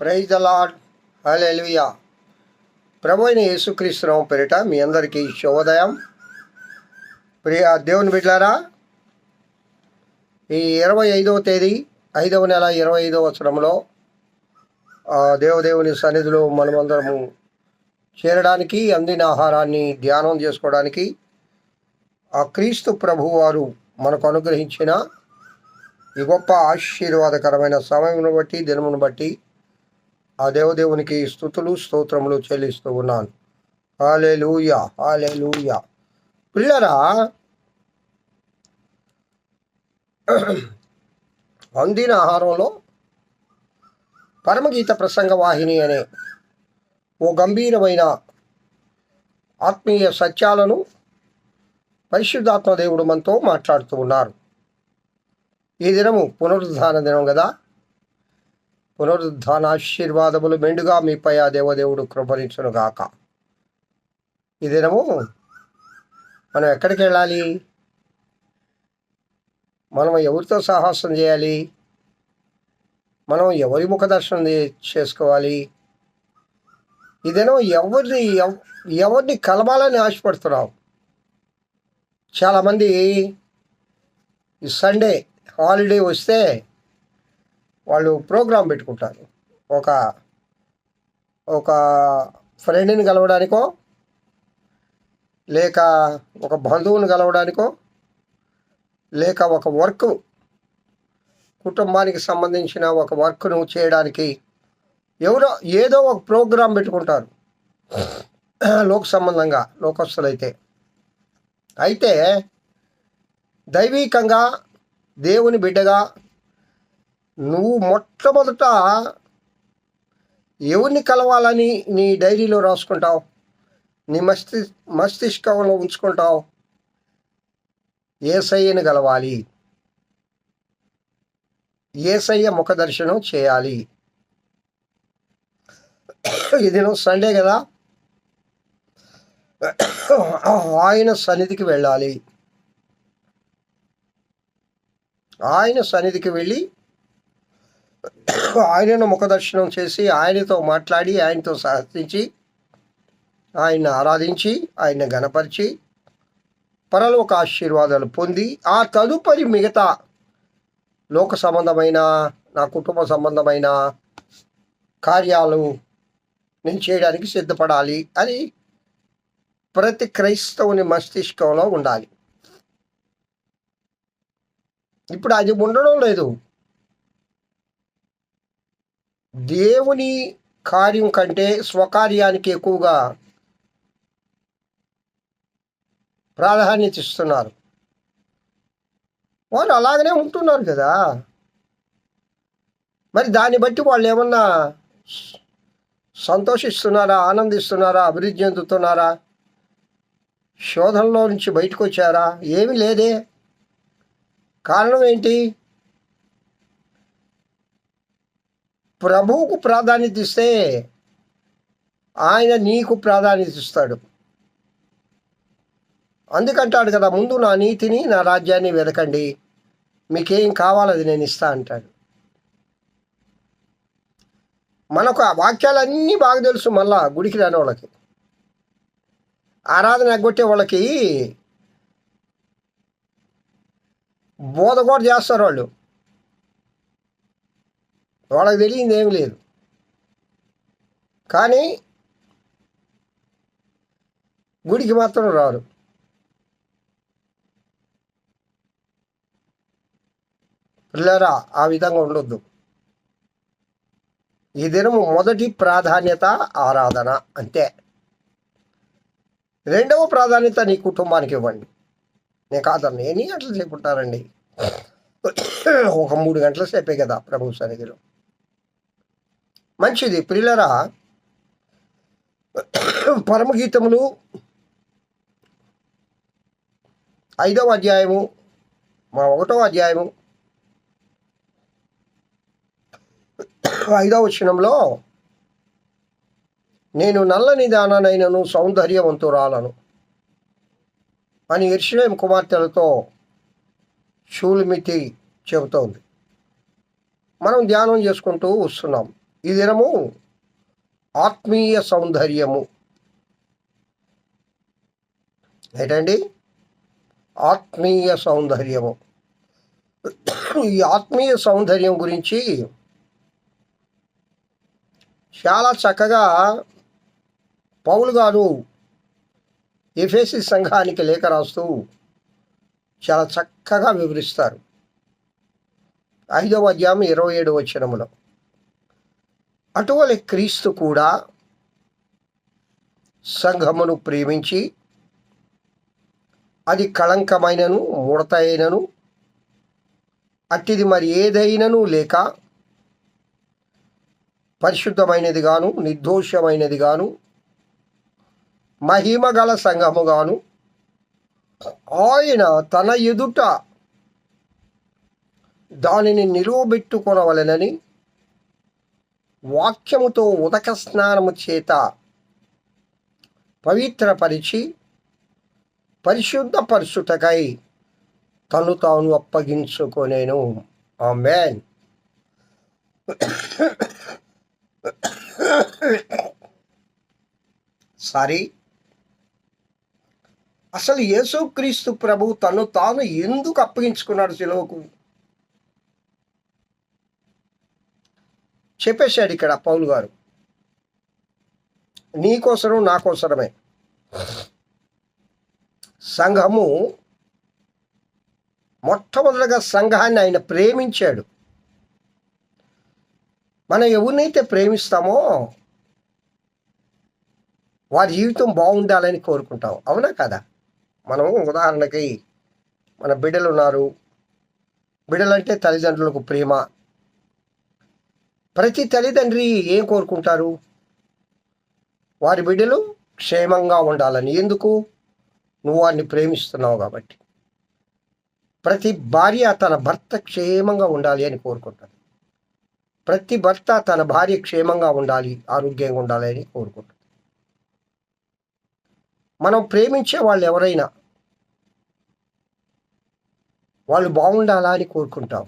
Praise అలాడ్ hallelujah హల్లెలూయా ప్రభు అయిన యేసుక్రీస్తునామం పేరిట మీ అందరికీ శుభోదయం. ప్రియ దేవుని బిడ్డారా ఈ ఇరవై ఐదవ తేదీ ఐదవ నెల ఇరవై ఐదవ వచనంలో ఆ దేవదేవుని సన్నిధిలో మనమందరము చేరడానికి అందిన ఆహారాన్ని ధ్యానం చేసుకోవడానికి ఆ క్రీస్తు ప్రభువారు వారు మనకు అనుగ్రహించిన ఈ గొప్ప ఆశీర్వాదకరమైన సమయమును బట్టి దినమును బట్టి ఆ దేవదేవునికి స్థుతులు స్తోత్రములు చెల్లిస్తూ ఉన్నాను. హాలే లూయా హాలే లూయా పిల్లరా అందిన ఆహారంలో పరమగీత ప్రసంగ వాహిని అనే ఓ గంభీరమైన ఆత్మీయ సత్యాలను పరిశుద్ధాత్మ దేవుడు మనతో మాట్లాడుతూ ఉన్నారు. ఈ దినము పునరుద్ధాన దినం కదా పునరుద్ధాన ఆశీర్వాదములు మెండుగా మీపై ఆ దేవదేవుడు కృపరించును గాక. ఈ దినము మనం ఎక్కడికి వెళ్ళాలి? మనం ఎవరితో సాహసం చేయాలి? మనం ఎవరి ముఖ దర్శనం చేసుకోవాలి? ఈ దినం ఎవరిని ఎవరిని కలవాలని ఆశపడుతున్నాం చాలామంది ఈ సండే హాలిడే వస్తే వాళ్ళు ప్రోగ్రాం పెట్టుకుంటారు. ఒక ఒక ఫ్రెండ్ని కలవడానికో లేక ఒక బంధువుని కలవడానికో లేక ఒక వర్క్ కుటుంబానికి సంబంధించిన ఒక వర్క్ను చేయడానికి ఎవరో ఏదో ఒక ప్రోగ్రాం పెట్టుకుంటారు. లోక సంబంధంగా లోకస్తులైతే. అయితే దైవీకంగా దేవుని బిడ్డగా నువ్వు మొట్టమొదట ఎవరిని కలవాలని నీ డైరీలో రాసుకుంటావు? నీ మస్తి మస్తిష్కంలో ఉంచుకుంటావు? ఏసయ్యని కలవాలి. ఏసయ్య ముఖ దర్శనం చేయాలి. ఇది నువ్వు సండే కదా? ఆయన సన్నిధికి వెళ్ళాలి. ఆయన సన్నిధికి వెళ్ళి ఆయనను ముఖదర్శనం చేసి ఆయనతో మాట్లాడి ఆయనతో సహకరించి ఆయన్ని ఆరాధించి ఆయన గణపరిచి పరలోక ఆశీర్వాదాలు పొంది ఆ తదుపరి మిగతా లోక సంబంధమైన నా కుటుంబ సంబంధమైన కార్యాలు నేను చేయడానికి సిద్ధపడాలి అని ప్రతి క్రైస్తవుని మస్తిష్కంలో ఉండాలి. ఇప్పుడు అది ఉండడం లేదు. దేవుని కార్యం కంటే స్వకార్యానికి ఎక్కువగా ప్రాధాన్యత ఇస్తున్నారు వారు అలాగనే ఉంటున్నారు కదా. మరి దాన్ని బట్టి వాళ్ళు ఏమన్నా సంతోషిస్తున్నారా ఆనందిస్తున్నారా అభివృద్ధి చెందుతున్నారా శోధనలో నుంచి బయటకు వచ్చారా? ఏమీ లేదే. కారణం ఏంటి? ప్రభువుకు ప్రాధాన్యత ఇస్తే ఆయన నీకు ప్రాధాన్యత ఇస్తాడు. అందుకంటాడు కదా ముందు నా నీతిని నా రాజ్యాన్ని వెతకండి మీకేం కావాలది నేను ఇస్తా అంటాడు. మనకు ఆ వాక్యాలన్నీ బాగా తెలుసు మళ్ళా గుడికి రాని వాళ్ళకి. ఆరాధన ఎగ్గొట్టే వాళ్ళకి బోధ కూడా చేస్తారు వాళ్ళు. వాళ్ళకి తెలియంది ఏమి లేదు. కానీ గుడికి మాత్రం రారు. పిల్లరా ఆ విధంగా ఉండొద్దు. ఈ దినము మొదటి ప్రాధాన్యత ఆరాధన అంతే. రెండవ ప్రాధాన్యత నీ కుటుంబానికి ఇవ్వండి. నేను కాదన్నా ఎన్ని గంటలు సేపు ఉంటారండి? ఒక మూడు గంటల సేపే కదా ప్రభు సన్నిధిలో. మంచిది. ప్రిలరా పరమగీతములు ఐదవ అధ్యాయము మా ఒకటవ అధ్యాయము ఐదవ వచనంలో నేను నల్లని దాననైనను సౌందర్యవంతురాలను అని ఇర్షలేం కుమార్తెలతో షూలిమితి చెబుతోంది. మనం ధ్యానం చేసుకుంటూ వస్తున్నాం. ఈ దినము ఆత్మీయ సౌందర్యము. ఏంటండి? ఆత్మీయ సౌందర్యము. ఈ ఆత్మీయ సౌందర్యం గురించి చాలా చక్కగా పౌలు గారు ఎఫేసి సంఘానికి లేఖ రాస్తూ చాలా చక్కగా వివరిస్తారు. ఐదవ అధ్యాయం ఇరవై ఏడు వచ్చినములో అటువలే క్రీస్తు కూడా సంఘమును ప్రేమించి అది కళంకమైనను ముడత అయినను అట్టిది మరి ఏదైనను లేక పరిశుద్ధమైనది గాను నిర్దోషమైనది గాను మహిమ గల సంఘము గాను ఆయన తన ఎదుట దానిని నిలువబెట్టుకొనవలెనని వాక్యముతో ఉదక స్నానము చేత పవిత్రపరిచి పరిశుద్ధపరుచుటకై తను తాను అప్పగించుకొనేను. ఆ మ్యాన్ సారీ. అసలు యేసుక్రీస్తు ప్రభు తను తాను ఎందుకు అప్పగించుకున్నాడు సెలవుకు చెప్పేశాడు ఇక్కడ పౌలు గారు. నీకోసరం నా కోసరమే. సంఘము మొట్టమొదటిగా సంఘాన్ని ఆయన ప్రేమించాడు. మనం ఎవరినైతే ప్రేమిస్తామో వారి జీవితం బాగుండాలని కోరుకుంటాం. అవునా కదా? మనం ఉదాహరణకి మన బిడ్డలు ఉన్నారు. బిడ్డలంటే తల్లిదండ్రులకు ప్రేమ ప్రతి తల్లిదండ్రి ఏం కోరుకుంటారు? వారి బిడ్డలు క్షేమంగా ఉండాలని. ఎందుకు? నువ్వు వారిని ప్రేమిస్తున్నావు కాబట్టి. ప్రతి భార్య తన భర్త క్షేమంగా ఉండాలి అని కోరుకుంటారు ప్రతి భర్త తన భార్య క్షేమంగా ఉండాలి ఆరోగ్యంగా ఉండాలి అని కోరుకుంటారు మనం ప్రేమించే వాళ్ళు ఎవరైనా వాళ్ళు బాగుండాలా అని కోరుకుంటాం.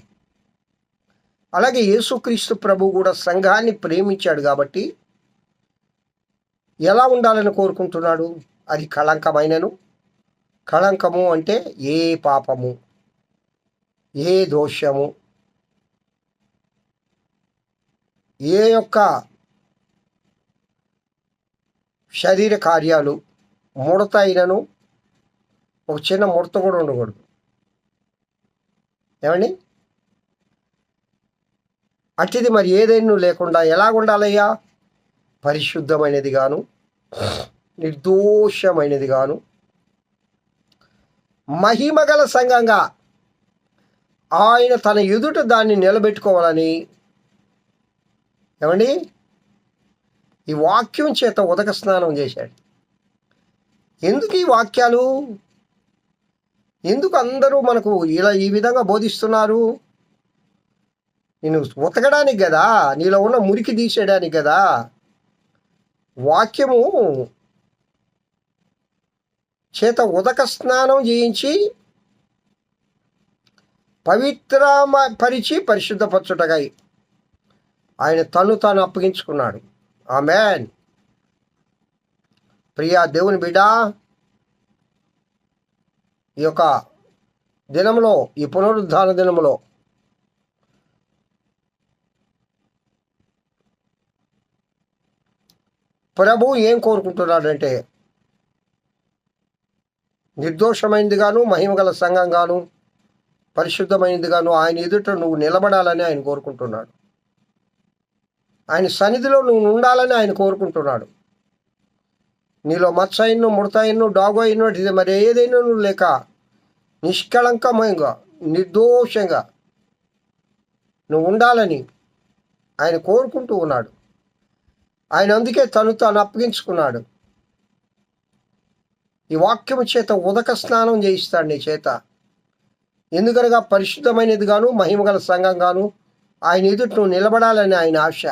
అలాగే యేసుక్రీస్తు ప్రభు కూడా సంఘాన్ని ప్రేమించాడు కాబట్టి ఎలా ఉండాలని కోరుకుంటున్నాడు? అది కళంకమైనను. కళంకము అంటే ఏ పాపము? ఏ దోషము? ఏ యొక్క శరీర కార్యాలు ముడత అయినను ఒక చిన్న ముడత కూడా ఉండకూడదు. ఏమండి? అట్టిది మరి ఏదైనా లేకుండా ఎలా ఉండాలయ్యా పరిశుద్ధమైనది గాను నిర్దోషమైనది గాను మహిమగల సంఘంగా ఆయన తన ఎదుట దాన్ని నిలబెట్టుకోవాలని ఏమండి? ఈ వాక్యం చేత ఉదక స్నానం చేశాడు. ఎందుకు ఈ వాక్యాలు? ఎందుకు అందరూ మనకు ఇలా ఈ విధంగా బోధిస్తున్నారు? నేను ఉతకడానికి కదా నీలో ఉన్న మురికి తీసేయడానికి కదా. వాక్యము చేత ఉదక స్నానం చేయించి పవిత్ర పరిచి పరిశుద్ధపరచుటగాయి ఆయన తను తాను అప్పగించుకున్నాడు. ఆ మ్యాన్ ప్రియా దేవుని బిడ్డ ఈ యొక్క దినంలో ఈ పునరుద్ధాన దినంలో ప్రభు ఏం కోరుకుంటున్నాడంటే నిర్దోషమైనది గాను మహిమగల సంఘం గాను పరిశుద్ధమైనది గాను ఆయన ఎదుట నువ్వు నిలబడాలని ఆయన కోరుకుంటున్నాడు. ఆయన సన్నిధిలో నువ్వు ఉండాలని ఆయన కోరుకుంటున్నాడు. నీలో మచ్చ అయినో ముడత అయినో డాగో అయినో ఇది మరి ఏదైనా నువ్వు లేక నిష్కళంకమంగా నిర్దోషంగా నువ్వు ఉండాలని ఆయన కోరుకుంటూ ఉన్నాడు. ఆయన అందుకే తను తాను అప్పగించుకున్నాడు. ఈ వాక్యము చేత ఉదక స్నానం చేయిస్తాడు నీ చేత. ఎందుకనగా పరిశుద్ధమైనది గాను మహిమగల సంఘం గాను ఆయన ఎదుట నువ్వు నిలబడాలని ఆయన ఆశ.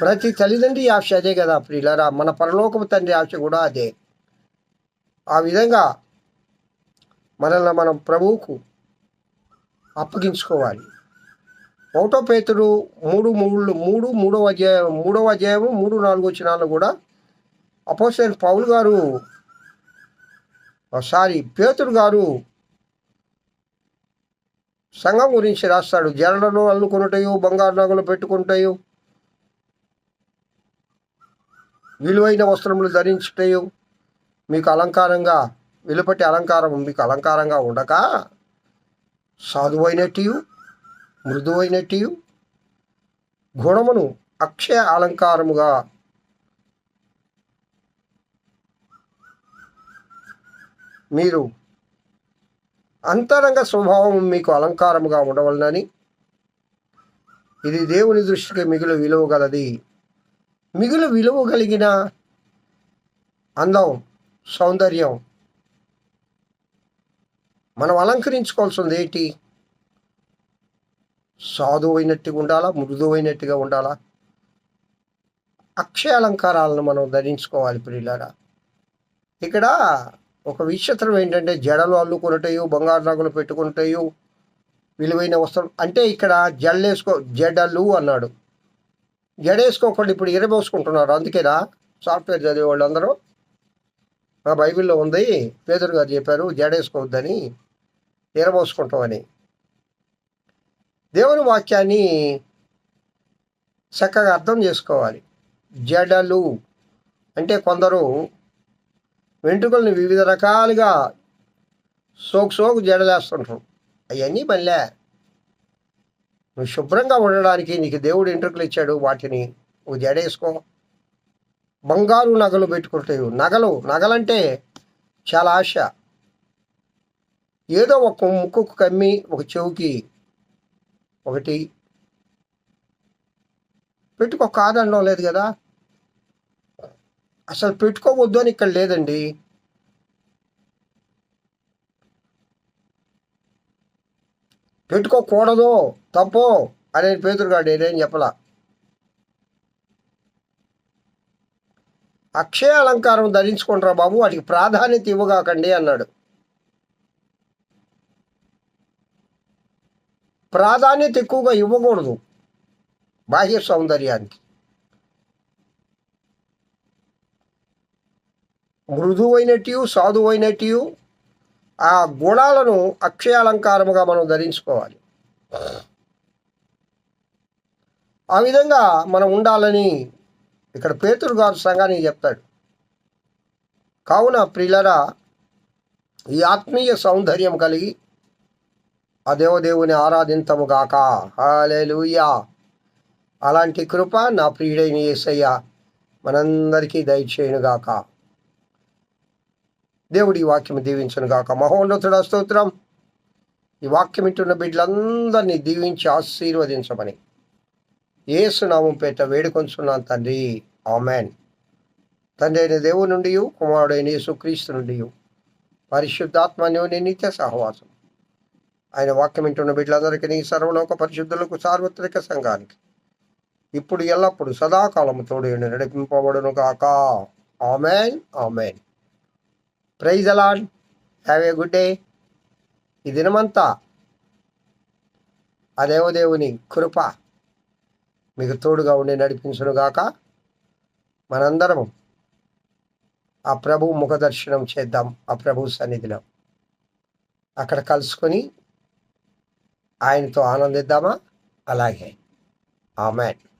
ప్రతి తల్లిదండ్రి ఆశ అదే కదా ప్రియులరా మన పరలోకపు తండ్రి ఆశ కూడా అదే. ఆ విధంగా మనల్ని మనం ప్రభువుకు అప్పగించుకోవాలి. ఒకటో పేతుడు మూడు మూడు మూడు మూడవ అధ్యాయం మూడవ అధ్యాయము మూడు నాలుగు వచ్చినాల్లో కూడా అపోసైన్ పౌల్ గారు సారీ పేతుడు గారు సంఘం గురించి రాస్తాడు. జడలను అల్లుకున్నటయు బంగారు నగలు పెట్టుకుంటాయు విలువైన వస్త్రములు ధరించుటయు మీకు అలంకారంగా వెలుపటి అలంకారం మీకు అలంకారంగా ఉండక సాధువైనట్టు మృదువైనట్టు గుణమును అక్షయ అలంకారముగా మీరు అంతరంగ స్వభావం మీకు అలంకారముగా ఉండవలనని ఇది దేవుని దృష్టికి మిగులు విలువ గలది మిగులు విలువ కలిగిన అందం సౌందర్యం మనం అలంకరించుకోవాల్సింది ఏంటి? సాధువైనట్టుగా ఉండాలా మృదువైనట్టుగా ఉండాలా? అక్షయ అలంకారాలను మనం ధరించుకోవాలి ప్రియులారా. ఇక్కడ ఒక విచిత్రం ఏంటంటే జడలు అల్లుకున్నటయు బంగారు నగలు పెట్టుకున్నటయు విలువైన వస్త్రం. అంటే ఇక్కడ జడలేసుకో జడలు అన్నాడు. జడేసుకోకుండా ఇప్పుడు ఇరబోసుకుంటున్నారు అందుకేనా సాఫ్ట్వేర్ చదివే వాళ్ళందరూ? మా బైబిల్లో ఉంది. పేదరు గారు చెప్పారు జడేసుకోవద్దని ఇరబోసుకుంటామని దేవుని వాక్యాన్ని చక్కగా అర్థం చేసుకోవాలి. జడలు అంటే కొందరు వెంట్రుకలను వివిధ రకాలుగా సోకు సోకు జడలేస్తుంటారు అవన్నీ మళ్ళీ నువ్వు శుభ్రంగా ఉండడానికి నీకు దేవుడు వెంట్రుకలు ఇచ్చాడు. వాటిని ఒక జడేసుకో బంగారు నగలు పెట్టుకుంటాయి నగలు నగలంటే చాలా ఆశ. ఏదో ఒక ముక్కుకు కమ్మి ఒక చెవుకి ఒకటి. పెట్టుకో కాదనడం లేదు కదా. అసలు పెట్టుకోవద్దు అని ఇక్కడ లేదండి. పెట్టుకోకూడదు తప్పు అనే పేదరుగాడు నేనేం చెప్పలా. అక్షయ అలంకారం ధరించుకుంటారా బాబు వాటికి ప్రాధాన్యత ఇవ్వగాకండి అన్నాడు. ప్రాధాన్యత ఎక్కువగా ఇవ్వకూడదు బాహ్య సౌందర్యానికి. మృదువైనట్టు సాధువైనట్టు ఆ గుణాలను అక్షయాలంకారముగా మనం ధరించుకోవాలి. ఆ విధంగా మనం ఉండాలని ఇక్కడ పేతురు గారు సంఘానికి చెప్తాడు. కావున ప్రిలరా ఈ ఆత్మీయ సౌందర్యం కలిగి ఆ దేవదేవుని ఆరాధింతము గాక. హాలేలుయా అలాంటి కృప నా ప్రియుడైన యేసయ్య మనందరికీ దయచేయును గాక. దేవుడి ఈ వాక్యం దీవించను గాక. మహోన్నతుడ స్తోత్రం. ఈ వాక్యం ఇంటున్న బిడ్డలందరినీ దీవించి ఆశీర్వదించమని ఏసునామం పేట వేడుకొంచున్నాను తండ్రి. ఆమెన్. తండ్రి అయిన దేవుడి నుండి కుమారుడైన యేసుక్రీస్తు నుండి పరిశుద్ధాత్మ నిత్య సహవాసం. ఆయన వాక్యం వింటున్న బిడ్డలందరికీ నీ సర్వలోక పరిశుద్ధులకు సార్వత్రిక సంఘానికి. ఇప్పుడు ఎల్లప్పుడు సదాకాలం తోడు నడిపింపబడును కాక amen amen. Praise the Lord have a good day. ఈ దినమంతా ఆ దేవదేవుని కృప మీకు తోడుగా ఉండి నడిపించునుగాక. మనందరం ఆ ప్రభు ముఖదర్శనం చేద్దాం ఆ ప్రభు సన్నిధిలో. అక్కడ కలుసుకొని ఆయనతో ఆనందిద్దామా? అలాగే. ఆమెన్.